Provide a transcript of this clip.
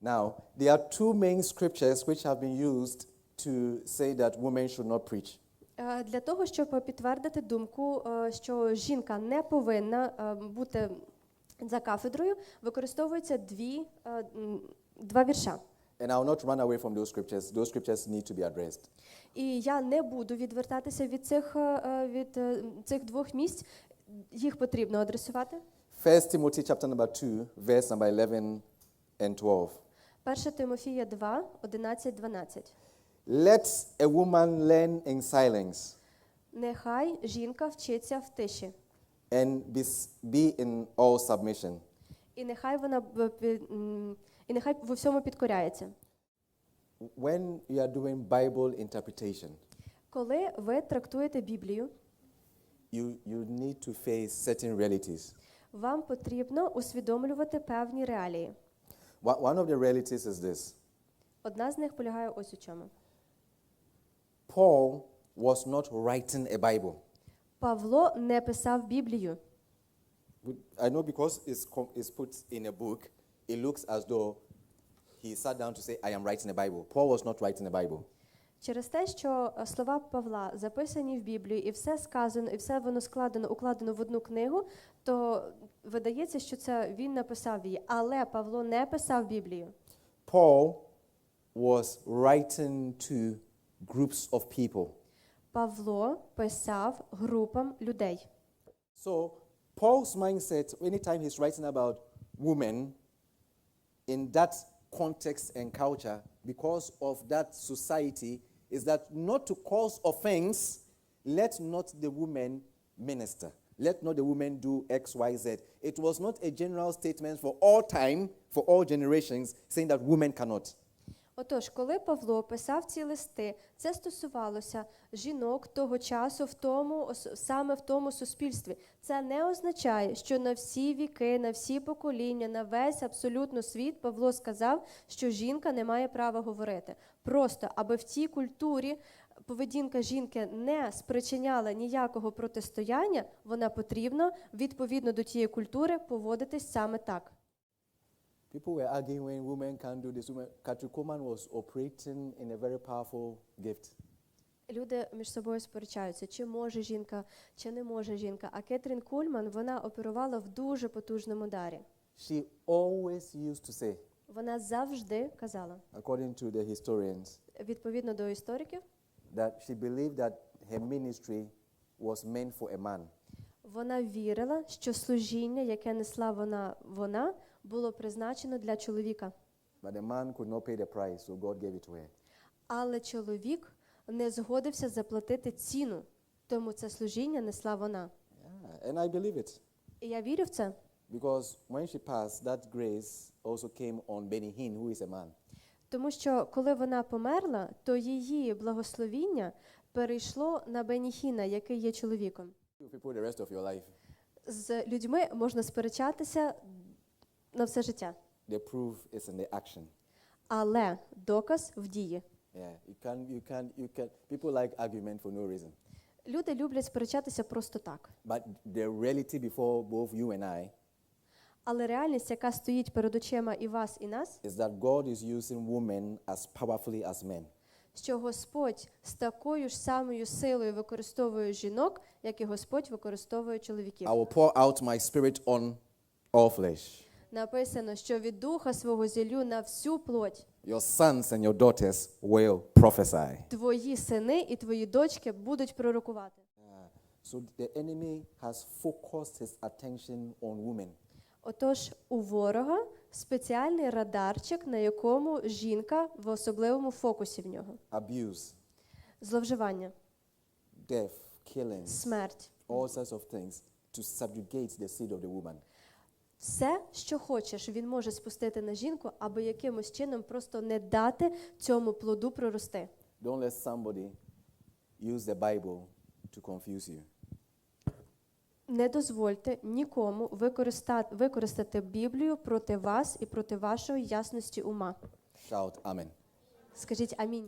Now, there are two main scriptures which have been used to say that women should not preach. Е, Для того, щоб підтвердити думку, е, що жінка не повинна е, бути за кафедрою, використовуються дві, е, м, два вірша. And I will not run away from those scriptures. Those scriptures need to be addressed. І я не буду відвертатися від цих, е, е, від е, цих двох місць. Їх потрібно адресувати. 1 Timothy chapter number 2, verse number 11 and 12. 1 Тимофія 2, 11, 12. Let a woman learn in silence Нехай жінка вчиться в тиші, and be, be in all submission. і нехай вона б- пі- м, і нехай в всьому підкоряється. When you are doing Bible interpretation, Коли ви трактуєте Біблію, you, you need to face certain realities. вам потрібно усвідомлювати певні реалії. One one of the realities is this Одна з них полягає ось у чому. Paul was not writing a Bible. Павло не писав Біблію. I know because it's, com- it's put in a book, it looks as though he sat down to say, I am writing a Bible. Paul was not writing a Bible. Через те, що е, слова Павла записані в Біблію, і все сказано, і все воно складено, укладено в одну книгу, то видається, що це він написав її. Але Павло не писав Біблію. Paul was writing to groups of people. Павло писав групам людей. So Paul's mindset, anytime he's writing about women in that context and culture, because of that society, is that not to cause offense, let not the woman minister. Let not the woman do X, Y, Z. It was not a general statement for all time, for all generations, saying that women cannot. Отож, коли Павло писав ці листи, це стосувалося жінок того часу в тому, саме в тому суспільстві. Це не означає, що на всі віки, на всі покоління, на весь абсолютно світ Павло сказав, що жінка не має права говорити. Просто аби в цій культурі поведінка жінки не спричиняла ніякого протистояння, вона потрібно відповідно до тієї культури поводитись саме так. People were arguing when women can't do this. Women, Katri Coleman was operating in a very powerful gift. Люди між собою сперечаються, чи може жінка, чи не може жінка. А Кетрін Кульман вона оперувала в дуже потужному дарі. She always used to say, Вона завжди казала, according to the historians, відповідно до істориків, that she believed that her ministry was meant for a man. вона вірила, що служіння, яке несла вона, вона було призначено для чоловіка. But the man could not pay the price, so God gave it to her. Але чоловік не згодився заплатити ціну, тому це служіння несла вона. Yeah, and I believe it. І я вірю в це, Because when she passed, that grace also came on Benny Hinn, who is a man. тому що коли вона померла, то її благословіння перейшло на Беніхіна, який є чоловіком. People the rest of your life. З людьми можна сперечатися на все життя, The proof is in the action. але доказ в дії. Yeah, you can, you can, you can. People like argument for no reason. Люди люблять сперечатися просто так. But the reality before both you and I Але реальність, яка стоїть перед очима і вас, і нас, is that God is using women as powerfully as men. що Господь з такою ж самою силою використовує жінок, як і Господь використовує чоловіків. I will pour out my spirit on all flesh. Написано, що від духа свого зілю на всю плоть Your sons and your daughters will prophesy. твої сини і твої дочки будуть пророкувати. So the enemy has focused his attention on women. Отож, у ворога спеціальний радарчик, на якому жінка в особливому фокусі в нього. Abuse, Зловживання, death, killings, смерть. all sorts of things to subjugate the seed of the woman. Все, що хочеш, він може спустити на жінку, аби якимось чином просто не дати цьому плоду прорости. Don't let somebody use the Bible to confuse you. Не дозвольте нікому використати, використати Біблію проти вас і проти вашої ясності ума. Shout Amen. Скажіть амінь.